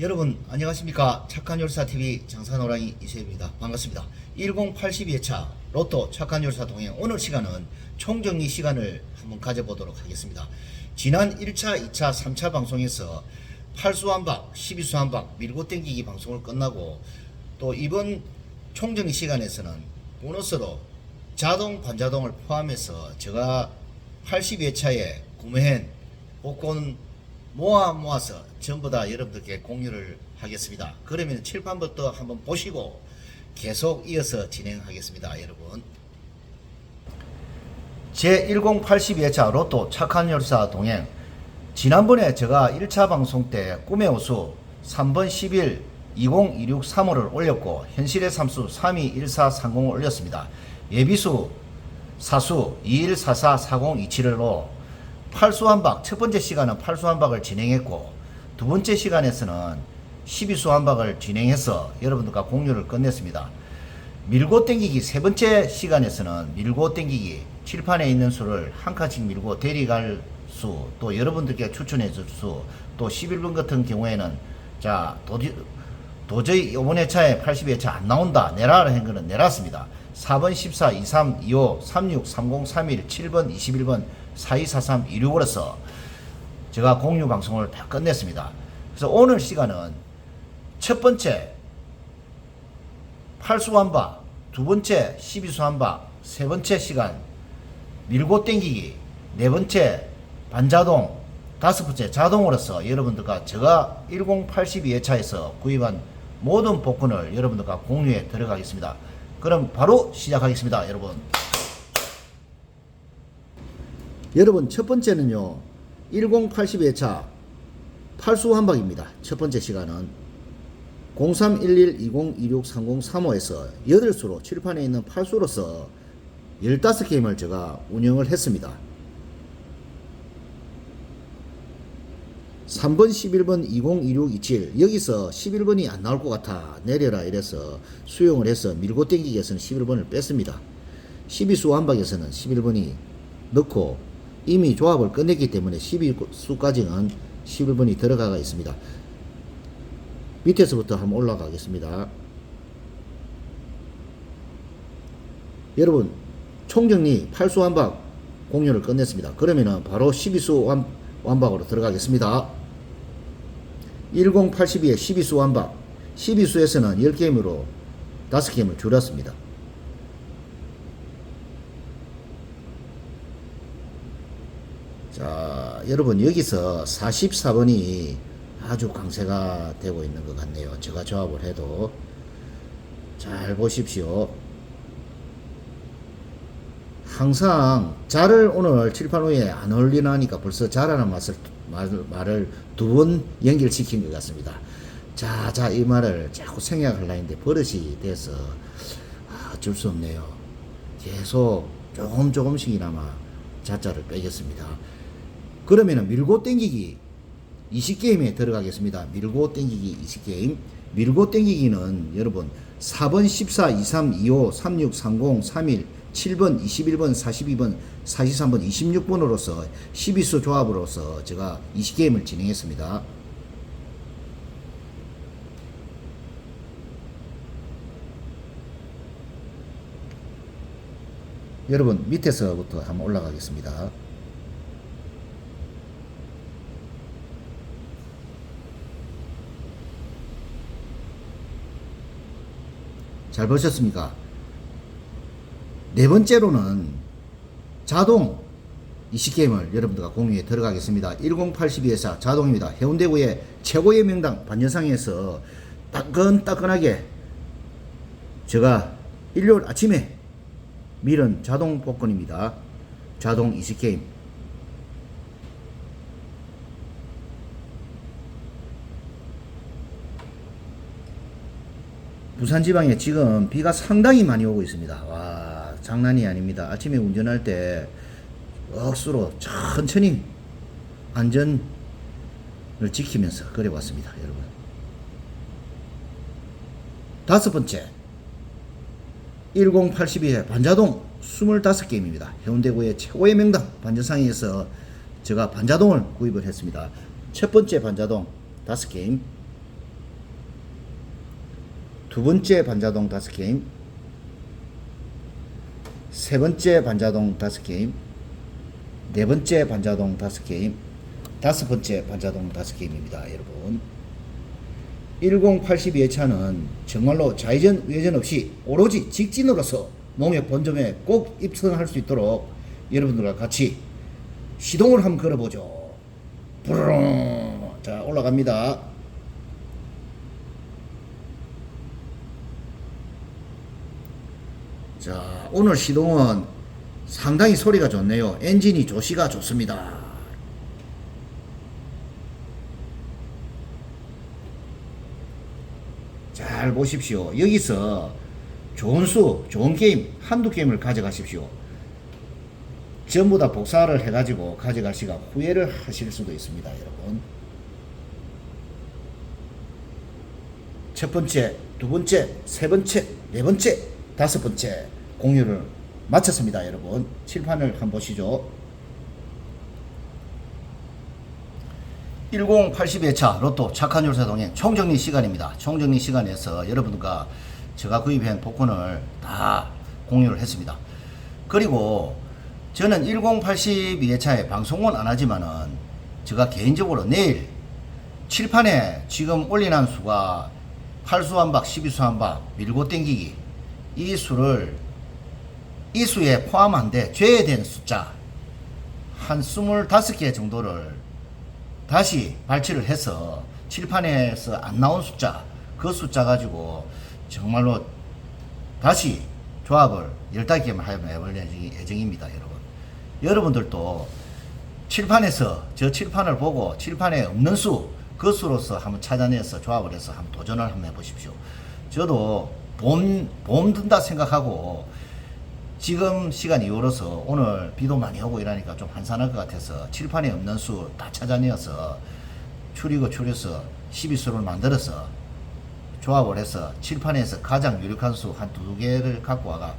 여러분 안녕하십니까? 착한 열사 TV 장사노랑이 이세입니다. 반갑습니다. 1082회차 로또 착한 열사 동행. 오늘 시간은 총정리 시간을 한번 가져보도록 하겠습니다. 지난 1차 2차 3차 방송에서 8수 한박 12수 한박 밀고 땡기기 방송을 끝나고 또 이번 총정리 시간에서는 보너스로 자동 반자동을 포함해서 제가 82회차에 구매한 복권 모아 모아서 전부 다 여러분들께 공유를 하겠습니다. 그러면 칠판부터 한번 보시고 계속 이어서 진행하겠습니다. 여러분. 제1082회차 로또 착한 열사 동행 지난번에 제가 1차 방송 때 꿈의 호수 3번 11 20263호를 올렸고 현실의 삼수 321430을 올렸습니다. 예비수 사수 21444027로 8수 한박 첫 번째 시간은 8수 한박을 진행했고 두 번째 시간에서는 12수 한박을 진행해서 여러분들과 공유를 끝냈습니다. 밀고 땡기기 세 번째 시간에서는 밀고 땡기기 칠판에 있는 수를 한 칸씩 밀고 데리갈 수, 또 여러분들께 추천해 줄 수, 또 11번 같은 경우에는 자, 도디, 도저히 이번에 차에 80회 차 안 나온다. 내라라 한 거는 내놨습니다. 4번 14, 23, 25, 36, 30, 31, 7번, 21번, 4243, 26으로서 제가 공유 방송을 다 끝냈습니다. 그래서 오늘 시간은 첫 번째 8수 한바, 두 번째 12수 한바, 세 번째 시간 밀고 땡기기, 네 번째 반자동, 다섯 번째 자동으로서 여러분들과 제가 1082회차에서 구입한 모든 복권을 여러분들과 공유에 들어가겠습니다. 그럼 바로 시작하겠습니다, 여러분. 여러분 첫 번째는요 1082회차 8수 한박입니다. 첫 번째 시간은 031120263035에서 8수로 칠판에 있는 8수로서 15게임을 제가 운영을 했습니다. 3번, 11번, 202627 여기서 11번이 안 나올 것 같아 내려라 이래서 수용을 해서 밀고 땡기기에서는 11번을 뺐습니다. 12수 한박에서는 11번이 넣고 이미 조합을 끝냈기 때문에 12수까지는 11번이 들어가가 있습니다. 밑에서부터 한번 올라가겠습니다. 여러분 총정리 8수 한박 공유를 끝냈습니다. 그러면은 바로 12수 완, 완박으로 들어가겠습니다. 1082에 12수 완박 12수에서는 10게임으로 5게임을 줄였습니다. 자, 여러분 여기서 44번이 아주 강세가 되고 있는 것 같네요. 제가 조합을 해도 잘 보십시오. 항상 자를 오늘 칠판 후에 안 올리나니까 벌써 자라는 맛을 말, 말을 두 번 연결시킨 것 같습니다. 자, 자, 이 말을 자꾸 생략하려 했는데 버릇이 돼서 아, 어쩔 수 없네요. 계속 조금 조금씩이나마 자자를 빼겠습니다. 그러면은 밀고 땡기기 20게임에 들어가겠습니다. 밀고 땡기기 20게임. 밀고 땡기기는 여러분 4번, 14, 23, 25, 36, 30, 31, 7번, 21번, 42번, 43번, 26번으로서 12수 조합으로서 제가 20게임을 진행했습니다. 여러분 밑에서부터 한번 올라가겠습니다. 잘 보셨습니까? 네 번째로는 자동 20게임을 여러분들과 공유에 들어가겠습니다. 1082에서 자동입니다. 해운대구의 최고의 명당 반여상에서 따끈따끈하게 제가 일요일 아침에 밀은 자동 복권입니다. 자동 20게임. 부산 지방에 지금 비가 상당히 많이 오고 있습니다. 와, 장난이 아닙니다. 아침에 운전할 때 억수로 천천히 안전을 지키면서 그래 왔습니다, 여러분. 다섯 번째. 1082회 반자동 25게임입니다. 해운대구의 최고의 명당 반자상에서 제가 반자동을 구입을 했습니다. 첫 번째 반자동 5게임 두 번째 반자동 다섯 게임, 세 번째 반자동 다섯 게임, 네 번째 반자동 다섯 게임, 다섯 번째 반자동 다섯 게임입니다, 여러분. 1082의 차는 정말로 좌회전 외전 없이 오로지 직진으로서 농협 본점에 꼭 입선할 수 있도록 여러분들과 같이 시동을 한번 걸어보죠. 부르릉 자 올라갑니다. 자 오늘 시동은 상당히 소리가 좋네요. 엔진이 조시가 좋습니다. 잘 보십시오. 여기서 좋은 수, 좋은 게임, 한두 게임을 가져가십시오. 전부 다 복사를 해가지고 가져가시가 후회를 하실 수도 있습니다, 여러분. 첫 번째, 두 번째, 세 번째, 네 번째, 다섯 번째 공유를 마쳤습니다, 여러분. 칠판을 한번 보시죠. 1082회차 로또 착한 열사 동행 총정리 시간입니다. 총정리 시간에서 여러분과 제가 구입한 복권을 다 공유를 했습니다. 그리고 저는 1082회차에 방송은 안 하지만은 제가 개인적으로 내일 칠판에 지금 올리는 수가 8수 한 박, 12수 한 박, 밀고 땡기기 이 수를 이 수에 포함한데 죄된 숫자 한 25개 정도를 다시 발치를 해서 칠판에서 안 나온 숫자 그 숫자 가지고 정말로 다시 조합을 15개만 하면 해볼 예정입니다 여러분. 여러분들도 칠판에서 저 칠판을 보고 칠판에 없는 수 그 수로서 한번 찾아내서 조합을 해서 한번 도전을 한번 해보십시오. 저도 봄, 봄 든다 생각하고 지금 시간 이후로서 오늘 비도 많이 오고 이러니까 좀 한산할 것 같아서 칠판에 없는 수 다 찾아내어서 추리고 추려서 12수를 만들어서 조합을 해서 칠판에서 가장 유력한 수 한 두 개를 갖고 와가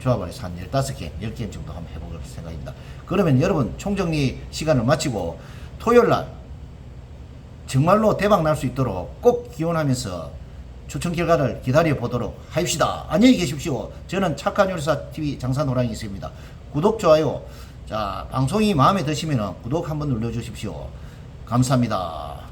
조합을 해서 한 15개, 10개 정도 한번 해볼 생각입니다. 그러면 여러분 총정리 시간을 마치고 토요일 날 정말로 대박 날 수 있도록 꼭 기원하면서 추천 결과를 기다려 보도록 하십시다. 안녕히 계십시오. 저는 착한 요리사 TV 장사 노랑이 있습니다. 구독, 좋아요. 자, 방송이 마음에 드시면 구독 한번 눌러주십시오. 감사합니다.